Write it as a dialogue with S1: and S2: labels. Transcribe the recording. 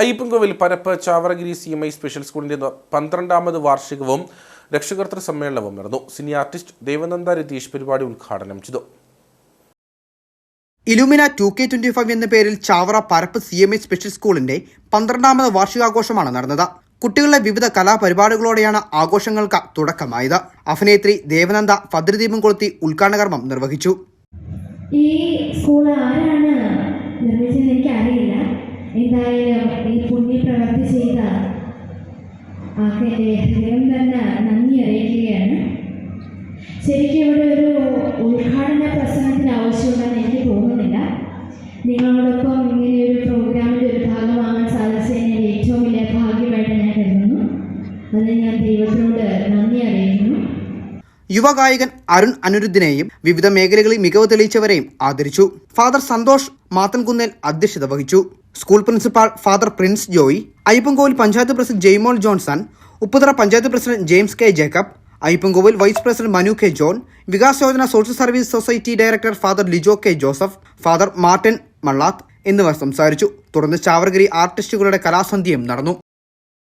S1: Ayyappancoil പരപ്പ് Chavaragiri C M I special സ്കൂളിന്റെ പന്ത്രണ്ടാമത് വാർഷികവും രക്ഷകർത്തൃ സമ്മേളനവും നടന്നു. സിനി ആർട്ടിസ്റ്റ് ദേവനന്ദ രതീഷ് പരിപാടി ഉദ്ഘാടനം ചെയ്തു.
S2: Illumina two K twenty five എന്ന പേരിൽ Chavara Parappu C M I special സ്കൂളിന്റെ പന്ത്രണ്ടാമത് വാർഷികാഘോഷമാണ് നടന്നത്. കുട്ടികളുടെ വിവിധ കലാപരിപാടികളോടെയാണ് ആഘോഷങ്ങൾക്ക് തുടക്കമായത്. അഭിനേത്രി ദേവനന്ദ ഭദ്രദീപം കൊളുത്തി ഉദ്ഘാടന കർമ്മം നിർവഹിച്ചു.
S3: ഈ സ്കൂൾ ആരാണ് നിർമ്മിച്ചതെന്ന് എനിക്കറിയില്ല. പുണ്യപ്രവർത്തി ചെയ്ത ഹൃദയം തന്നെ നന്ദി അറിയിക്കുകയാണ്. ശരിക്കും ഇവിടെ ഒരു ഉദ്ഘാടന പ്രസംഗത്തിന് ആവശ്യമുണ്ടെന്ന് എനിക്ക് തോന്നുന്നില്ല. നിങ്ങളോടൊപ്പം ഇങ്ങനെ ഒരു പ്രോഗ്രാമിന്റെ ഒരു ഭാഗമാകാൻ സാധിച്ചതിന് ഏറ്റവും വലിയ ഭാഗ്യമായിട്ട് ഞാൻ കരുതുന്നു. അതിന് ഞാൻ ദൈവത്തിനോട് നന്ദി അറിയിക്കുന്നു.
S2: യുവഗായകൻ അരുൺ അനിരുദ്ധിനെയും വിവിധ മേഖലകളിൽ മികവ് തെളിയിച്ചവരെയും ആദരിച്ചു. ഫാദർ സന്തോഷ് മാത്തൻകുന്നേൽ അധ്യക്ഷത വഹിച്ചു. School principal father Prince Joy Ayyappankovil panchayat president Jaimol Johnson Upputhara panchayat president James K Jacob Ayyappankovil vice president Manu K John Vikas Yojana social service society director father Lijo K Joseph father Martin Mallath എന്നിവർ സംസാരിച്ചു. തുടർന്ന് ചാവർഗിരി ആർട്ടിസ്റ്റുകളുടെ കലാസന്ധ്യയും നടന്നു.